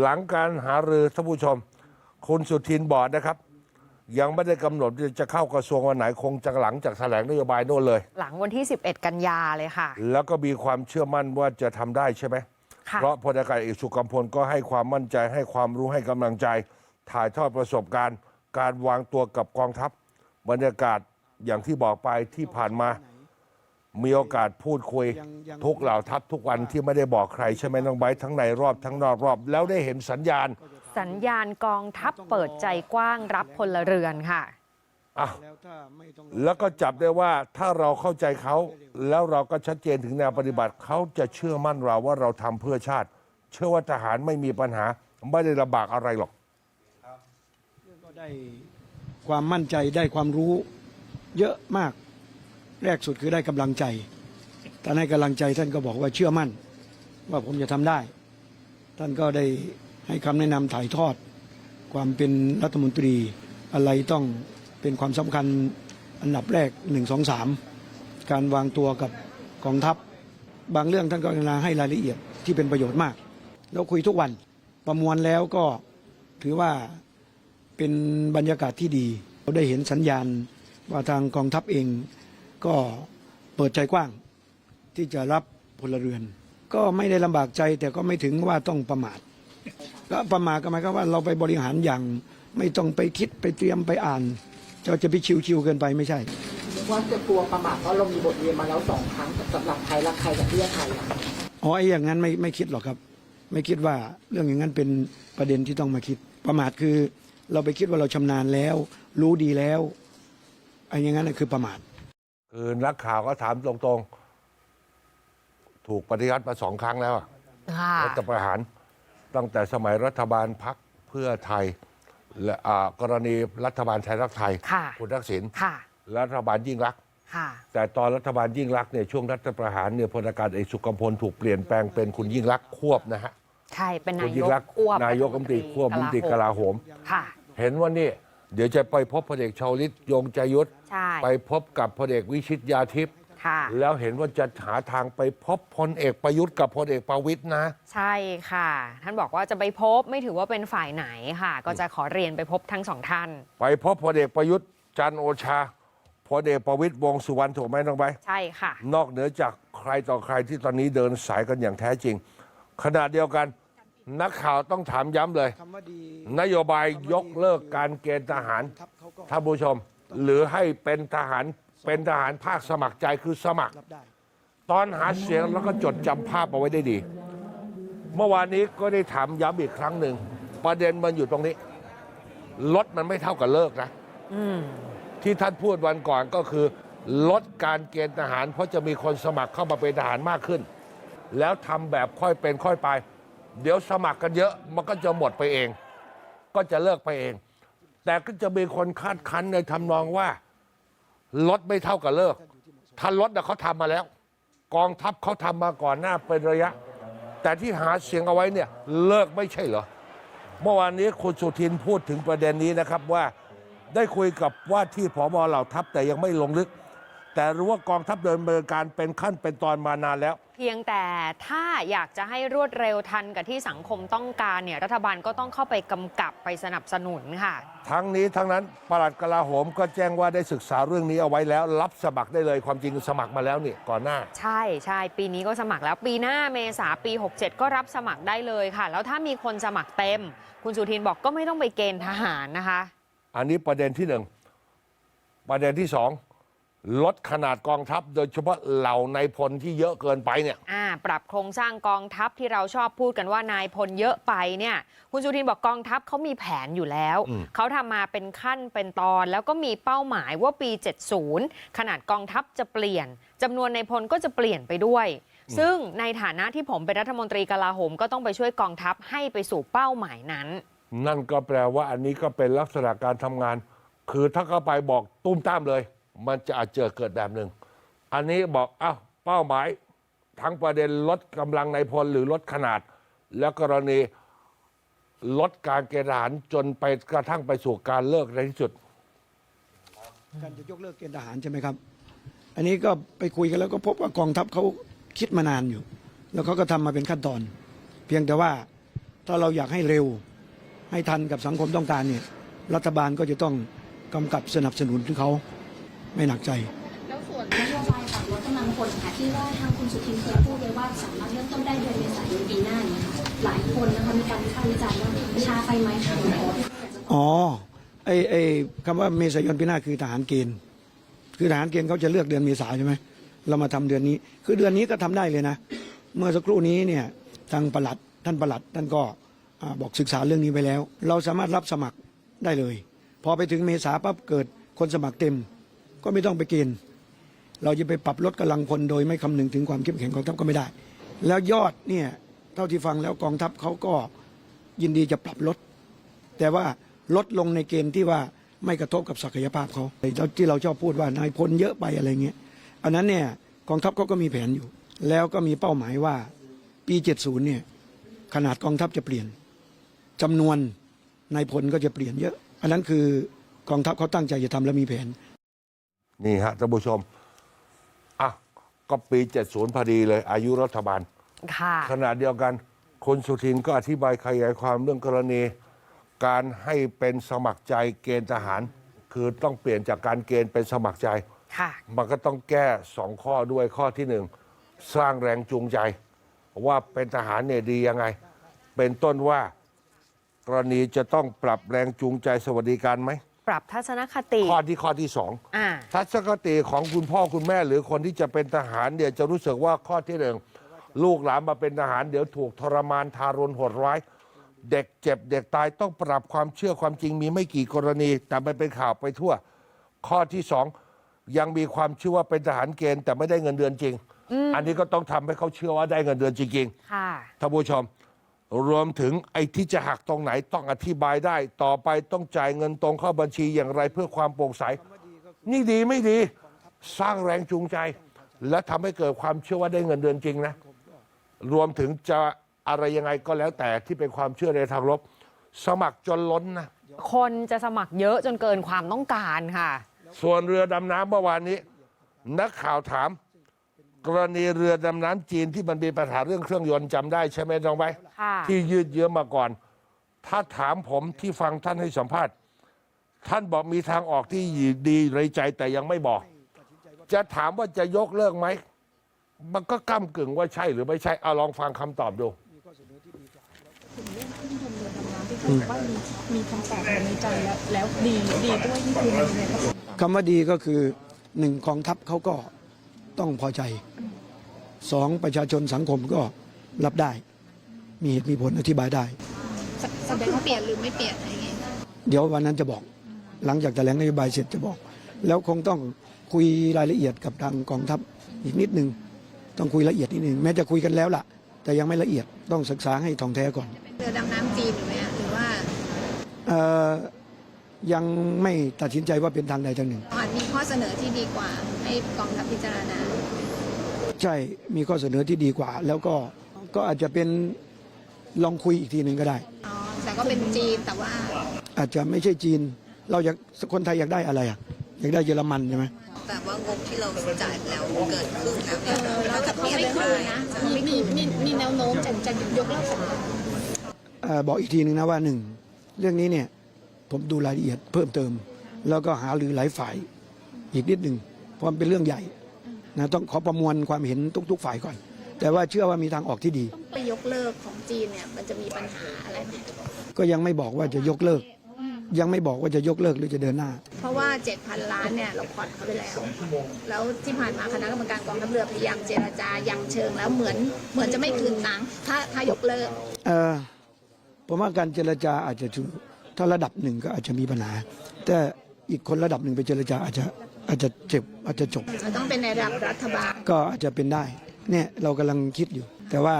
หลังการหารือท่านผู้ชม คุณสุทินบอกนะครับ ยังไม่ได้กำหนดว่าจะเข้ากระทรวงวันไหนคงจะหลังจากแถลงนโยบายโน่นเลย หลังวันที่ 11 กันยาเลยค่ะ แล้วก็มีความเชื่อมั่นว่าจะทำได้ใช่ไหม ค่ะ เพราะพลอากาศเอกสุกัมพลก็ให้ความมั่นใจให้ความรู้ให้กำลังใจ ถ่ายทอดประสบการณ์ การวางตัวกับกองทัพ บรรยากาศอย่างที่บอกไปที่ผ่านมา มีโอกาสพูดคุยทุกเหล่าทัพทุกวันที่ไม่ได้บอกใครใช่ไหมน้องไบร์ททั้งในรอบทั้งนอกรอบ แล้วได้เห็นสัญญาณสัญญาณกองทัพเปิดใจกว้างรับพลเรือนค่ะ อะแล้วถ้าไม่ต้องแล้วก็จับได้ว่าถ้าเราเข้าใจเขาแล้วเราก็ชัดเจนถึงแนวปฏิบัติเขาจะเชื่อมั่นเราว่าเราทำเพื่อชาติ เชื่อว่าทหารไม่มีปัญหาไม่ได้ลำบากอะไรหรอก ก็ได้ความมั่นใจได้ความรู้เยอะมาก แรกสุดคือได้กำลังใจท่านให้กำลังใจท่านก็บอกว่าเชื่อมั่น ว่าผมจะทำได้ ท่านก็ได้ให้คำแนะนำถ่ายทอด ความเป็นรัฐมนตรีอะไรต้องเป็นความสำคัญอันดับแรกหนึ่งสองสามการวางตัวกับกองทัพ บางเรื่องท่านก็กรุณาให้รายละเอียดที่เป็นประโยชน์มาก แล้วคุยทุกวันประมวลแล้วก็ถือว่าเป็นบรรยากาศที่ดี เราได้เห็นสัญญาณว่าทางกองทัพเอง ก็เปิดใจกว้างที่จะรับพลเรือน ก็ไม่ได้ลำบากใจแต่ก็ไม่ถึงว่าต้องประมาทก็ประมาทก็หมายความว่าเราไปบริหารอย่างไม่ต้องไปคิดไปเตรียมไปอ่านเราจะไปชิวๆเกินไปไม่ใช่ ว่าจะกลัวประมาทเพราะเรามีบทเรียนมาแล้วสองครั้งสำหรับไทยรักไทยกับเพื่อไทยอะอ๋อไอ้อย่างนั้นไม่ไม่คิดหรอกครับ ไม่คิดว่าเรื่องอย่างนั้นเป็นประเด็นที่ต้องมาคิด ประมาทคือเราไปคิดว่าเราชำนาญแล้ว รู้ดีแล้วไอ้อย่างนั้นน่ะคือประมาท คือนักข่าวก็ถามตรงๆ ถูกปฏิวัติมาสองครั้งแล้วอะค่ะรัฐประหารตั้งแต่สมัยรัฐบาลพักเพื่อไทยและอ่ากรณีรัฐบาลไทยรักไทย ค่ะ คุณทักษิณค่ะและรัฐบาลยิ่งรักษณ์ ค่ะ แต่ตอนรัฐบาลยิ่งรักษณ์เนี่ยช่วงรัฐประหารเนี่ยพลอากาศเอกสุกัมพลถูกเปลี่ยนแปลงเป็นคุณยิ่งรักษณ์ควบนะฮะใช่ เป็นคุนาณยยิ่งกรักษณ์ควบนายกรัฐมนตรีควบรัฐมนตรีกลาโหม ค่ะ เห็นว่านี่ เดี๋ยวจะไปพบพลเอกชาวลิตยงใจยุทธใช่ ไปพบกับพลเอกวิชิตยาทิพย์ค่ะ แล้วเห็นว่าจะหาทางไปพบพลเอกประยุทธ์กับพลเอกประวิตยนะ ใช่ค่ะ ท่านบอกว่าจะไปพบไม่ถือว่าเป็นฝ่ายไหนค่ะ ก็จะขอเรียนไปพบทั้งสองท่าน ไปพบพลเอกประยุทธ์จันทร์โอชาพลเอกประวิตยวงษ์สุวรรณถูกไหมน้องใบใช่ค่ะ นอกเหนือจากใครต่อใครที่ตอนนี้เดินสายกันอย่างแท้จริง ขณะเดียวกัน นักข่าวต้องถามย้ำเลย คำว่าดีนโยบายยกเลิกการเกณฑ์ทหารทัพเขาก็ท่านผู้ชม หรือให้เป็นทหารเป็นทหารภาคสมัครใจคือสมัคร รับได้ ตอนหาเสียงแล้วก็จดจำภาพเอาไว้ได้ดี เมื่อวานนี้ก็ได้ถามย้ำอีกครั้งหนึ่ง ประเด็นมันอยู่ตรงนี้ลดมันไม่เท่ากับเลิกนะอืมที่ท่านพูดวันก่อนก็คือ ลดการเกณฑ์ทหาร เพราะจะมีคนสมัครเข้ามาเป็นทหารมากขึ้น แล้วทำแบบค่อยเป็นค่อยไป เดี๋ยวสมัครกันเยอะมันก็จะหมดไปเอง ก็จะเลิกไปเอง แต่ก็จะมีคนคาดคั้นในทำนองว่าลดไม่เท่ากับเลิก ถ้าลดนะเขาทำมาแล้ว กองทัพเขาทำมาก่อนหน้าเป็นระยะ แต่ที่หาเสียงเอาไว้เนี่ยเลิกไม่ใช่เหรอเมื่อวานนี้คุณสุทินพูดถึงประเด็นนี้นะครับว่าได้คุยกับว่าที่ผบเหล่าทัพแต่ยังไม่ลงลึก แต่รู้ว่ากองทัพเดินเนินการเป็นขั้นเป็นตอนมานานแล้ว เพียงแต่ถ้าอยากจะให้รวดเร็วทันกับที่สังคมต้องการเนี่ยรัฐบาลก็ต้องเข้าไปกำกับไปสนับสนุนค่ะ ทั้งนี้ทั้งนั้นปลัดกลาโหมก็แจ้งว่าได้ศึกษาเรื่องนี้เอาไว้แล้ว รับสมัครได้เลยความจริงสมัครมาแล้วนี่ก่อนหน้า ใช่ใช่ปีนี้ก็สมัครแล้วปีหน้าเมษาปี 67 ก็รับสมัครได้เลยค่ะ แล้วถ้ามีคนสมัครเต็ม คุณสุทินบอกก็ไม่ต้องไปเกณฑ์ทหารนะคะ อันนี้ประเด็นที่หนึ่งประเด็นที่สอง ลดขนาดกองทัพ โดยเฉพาะเหล่านายพลที่เยอะเกินไปเนี่ย อ่าปรับโครงสร้างกองทัพที่เราชอบพูดกันว่านายพลเยอะไปเนี่ยคุณสุทินบอกกองทัพเขามีแผนอยู่แล้ว อืม เขาทำมาเป็นขั้นเป็นตอน แล้วก็มีเป้าหมายว่าปี 70 ขนาดกองทัพจะเปลี่ยนจำนวนนายพลก็จะเปลี่ยนไปด้วย ซึ่งในฐานะที่ผมเป็นรัฐมนตรีกลาโหมก็ต้องไปช่วยกองทัพให้ไปสู่เป้าหมายนั้น นั่นก็แปลว่าอันนี้ก็เป็นลักษณะการทำงาน คือถ้าเข้าไปบอกตุ้มตามเลย มันจะอาจเจอเกิดแบบหนึ่ง อันนี้บอกอ้าวเป้าหมาย ทั้งประเด็นลดกำลังในพลหรือลดขนาด และกรณีลดการเกณฑ์ทหารจนไปกระทั่งไปสู่การเลิกในที่สุด การจะยกเลิกเกณฑ์ทหารใช่ไหมครับ อันนี้ก็ไปคุยกันแล้วก็พบว่ากองทัพเขาคิดมานานอยู่ แล้วเขาก็ทำมาเป็นขั้นตอน เพียงแต่ว่าถ้าเราอยากให้เร็วให้ทันกับสังคมต้องการเนี่ยรัฐบาลก็จะต้องกำกับสนับสนุนเขา ไม่หนักใจ แล้วส่วนนโยบายปรับลดกำลังพลค่ะที่ว่าทางคุณสุทินเคยพูดไว้ว่าสามารถเริ่มต้นได้เดือนเมษายนปีหน้านี้ค่ะหลายคนนะคะมีการวิพากษ์วิจารณ์ว่าช้าไปไหมคะอ๋อไอไอคำว่าเมษายนปีหน้าคือทหารเกณฑ์คือทหารเกณฑ์เขาจะเลือกเดือนเมษาใช่ไหมเรามาทำเดือนนี้ คือเดือนนี้ก็ทำได้เลยนะ เมื่อสักครู่นี้เนี่ยทางปลัดท่านปลัดท่านก็อ่าบอกศึกษาเรื่องนี้ไปแล้ว เราสามารถรับสมัครได้เลย พอไปถึงเมษาปั๊บเกิดคนสมัครเต็ม ก็ไม่ต้องไปเกณฑ์เราจะไปปรับลดกำลังพลโดยไม่คำนึงถึงความเข้มแข็งของกองทัพก็ไม่ได้ แล้วยอดเนี่ยเท่าที่ฟังแล้วกองทัพเขาก็ยินดีจะปรับลด แต่ว่าลดลงในเกณฑ์ที่ว่าไม่กระทบกับศักยภาพเขาที่เราชอบพูดว่านายพลเยอะไปอะไรเงี้ยอันนั้นเนี่ยกองทัพเขาก็มีแผนอยู่ แล้วก็มีเป้าหมายว่าปี 70 เนี่ยขนาดกองทัพจะเปลี่ยนจำนวนนายพลก็จะเปลี่ยนเยอะ อันนั้นคือกองทัพเขาตั้งใจจะทำและมีแผน นี่ฮะท่านผู้ชมอะก็ปี 70พอดีเลย อายุรัฐบาล ค่ะขณะเดียวกันคุณสุทินก็อธิบายขยายความเรื่องกรณี การให้เป็นสมัครใจเกณฑ์ทหาร คือต้องเปลี่ยนจากการเกณฑ์เป็นสมัครใจ ค่ะ มันก็ต้องแก้สองข้อด้วยข้อที่หนึ่งสร้างแรงจูงใจ ว่าเป็นทหารเนี่ยดียังไง เป็นต้นว่ากรณีจะต้องปรับแรงจูงใจสวัสดิการไหม ปรับทัศนคติข้อที่ข้อที่สองอ่าทัศนคติของคุณพ่อคุณแม่หรือคนที่จะเป็นทหารเนี่ยจะรู้สึกว่าข้อที่หนึ่งลูกหลานมาเป็นทหารเดี๋ยวถูกทรมานทารุณโหดร้าย เด็กเจ็บเด็กตายต้องปรับความเชื่อความจริงมีไม่กี่กรณี แต่มันเป็นข่าวไปทั่ว ข้อที่สองยังมีความเชื่อว่าเป็นทหารเกณฑ์แต่ไม่ได้เงินเดือนจริง อันนี้ก็ต้องทำให้เขาเชื่อว่าได้เงินเดือนจริงๆค่ะท่านผู้ชม รวมถึงไอ้ที่จะหักตรงไหนต้องอธิบายได้ ต่อไปต้องจ่ายเงินตรงเข้าบัญชีอย่างไรเพื่อความโปร่งใส นี่ดีไม่ดี สร้างแรงจูงใจ และทำให้เกิดความเชื่อว่าได้เงินเดือนจริงนะ รวมถึงจะอะไรยังไงก็แล้วแต่ที่เป็นความเชื่อในทางลบ สมัครจนล้นนะ คนจะสมัครเยอะจนเกินความต้องการค่ะ ส่วนเรือดำน้ำเมื่อวานนี้ นักข่าวถาม กรณีเรือดำน้ำจีนที่มันมีปัญหาเรื่องเครื่องยนต์จำได้ใช่ไหมน้องไว้ค่ะ ที่ยืดเยื้อมาก่อน ถ้าถามผมที่ฟังท่านให้สัมภาษณ์ ท่านบอกมีทางออกที่ดีในใจแต่ยังไม่บอก จะถามว่าจะยกเลิกไหม มันก็ก้ากึ่งว่าใช่หรือไม่ใช่เอาลองฟังคำตอบดูที่คือว่ามีมีคำตอบอยู่ในใจแล้วแล้วดีดีด้วยนี่คือในในครับคำว่าดีก็คือหนึ่งกองทัพเขาก็ต้องพอใจ สองประชาชนสังคมก็รับได้ มีเหตุมีผลอธิบายได้ แสดงว่าเปลี่ยนหรือไม่เปลี่ยนอะไรอย่างเงี้ยเดี๋ยววันนั้นจะบอก หลังจากแถลงนโยบายเสร็จจะบอก แล้วคงต้องคุยรายละเอียดกับทางกองทัพอีกนิดนึงต้องคุยละเอียดนิดนึงแม้จะคุยกันแล้วล่ะ แต่ยังไม่ละเอียดต้องศึกษาให้ท่องแท้ก่อนเรือดำน้ำจีนหรือไม่หรือว่าเอ่อยังไม่ตัดสินใจว่าเป็นทางใดทางหนึ่ง อาจมีข้อเสนอที่ดีกว่าให้กองทัพพิจารณา ใช่มีข้อเสนอที่ดีกว่า แล้วก็ก็อาจจะเป็นลองคุยอีกทีหนึ่งก็ได้ อ๋อ แต่ก็เป็นจีนแต่ว่าอาจจะไม่ใช่จีน เราอยากคนไทยอยากได้อะไรอะอยากได้เยอรมันใช่ไหมแต่ว่างบที่เราจ่ายไปแล้วเกินครึ่งแล้วเนี่ยเราจะเปลี่ยนไม่เรื่คือนยนะๆมีมีมีมีแนวโน้มจะจะยกเลิกสัญญาเอ่อบอกอีกทีหนึ่งนะว่าหนึ่งเรื่องนี้เนี่ยผมดูรายละเอียดเพิ่มเติม แล้วก็หารือหลายฝ่ายอีกนิดหนึ่งเพราะมันเป็นเรื่องใหญ่ นะต้องขอประมวลความเห็นทุก ๆ ฝ่ายก่อน แต่ว่าเชื่อว่ามีทางออกที่ดีไปยกเลิกของจีนเนี่ยมันจะมีปัญหาอะไรไหมก็ยังไม่บอกว่าจะยกเลิก ยังไม่บอกว่าจะยกเลิกหรือจะเดินหน้า เพราะว่า 7,000 ล้านเนี่ยเราผ่อนเขาไปแล้ว แล้วที่ผ่านมาคณะกรรมการกองทัพเรือพยายามเจรจายังเชิงแล้วเหมือนเหมือนจะไม่คืนตังค์ถ้าถ้ายกเลิก เออผมว่าการเจรจาอาจจะถูกถ้าระดับหนึ่งก็อาจจะมีปัญหา แต่อีกคนระดับหนึ่งไปเจรจาอาจจะ อาจจะเจ็บอาจจะจบ มันต้องเป็นในระดับรัฐบาล ก็อาจจะเป็นได้ เนี่ยเรากำลังคิดอยู่ แต่ว่า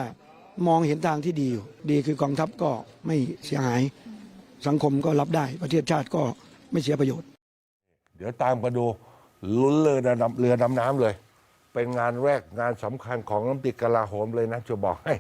มองเห็นทางที่ดีอยู่ ดีคือกองทัพก็ไม่เสียหาย สังคมก็รับได้ ประเทศชาติก็ไม่เสียประโยชน์ เดี๋ยวตามกันดูลุ้นเรือดำเรือดำน้ำเลย เป็นงานแรกงานสำคัญของน้ำติกกลาโหมเลยนะจะบอกให้